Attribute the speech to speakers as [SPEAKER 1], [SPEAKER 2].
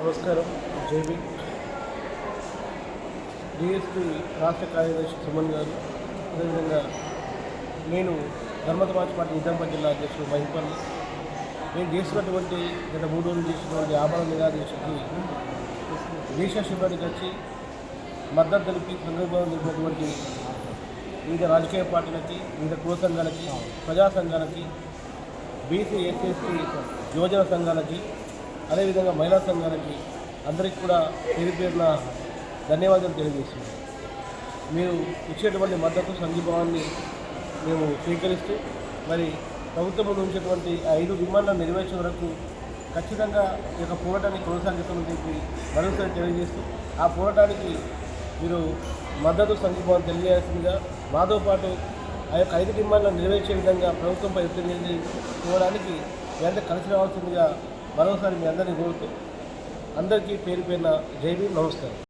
[SPEAKER 1] నమస్కారం. JB DSP రాష్ట్ర కార్యదర్శి సుమన్ గారు అదేవిధంగా నేను ధర్మత మార్చి పార్టీ నిజామాబాద్ జిల్లా అధ్యక్షుడు మహిపల్లి నేను చేసినటువంటి గత మూడు రోజులు చేసినటువంటి ఆభరణ నిరాదేశకి దేశ శిబిరానికి వచ్చి మద్దతు తెలిపి సంఘీభావం తెలిపినటువంటి వివిధ రాజకీయ పార్టీలకి వివిధ కుల సంఘాలకి ప్రజా సంఘాలకి బీసీ ఎస్ఎస్టీ యువజన సంఘాలకి అదేవిధంగా మహిళా సంఘాలకి అందరికీ కూడా పేరు పేరున ధన్యవాదాలు తెలియజేస్తున్నాం మీరు ఇచ్చేటువంటి మద్దతు సంఘీభావాన్ని మేము స్వీకరిస్తూ మరి ప్రభుత్వం ఉంచేటువంటి ఆ ఐదు డిమాండ్లను నెరవేర్చే వరకు ఖచ్చితంగా ఈ యొక్క పోరాటాన్ని కొనసాగిస్తామని చెప్పి మరొకసారి తెలియజేస్తూ ఆ పోరాటానికి మీరు మద్దతు సంఘీభావం తెలియజేసిందిగా మాతో పాటు ఆ యొక్క ఐదు డిమాండ్లను నెరవేర్చే విధంగా ప్రభుత్వంపై ఒత్తిడి పోవడానికి కలిసి రావాల్సిందిగా మరోసారి మీ అందరినీ కోరుతూ అందరికీ పేరు పేరున జై నమస్కారం.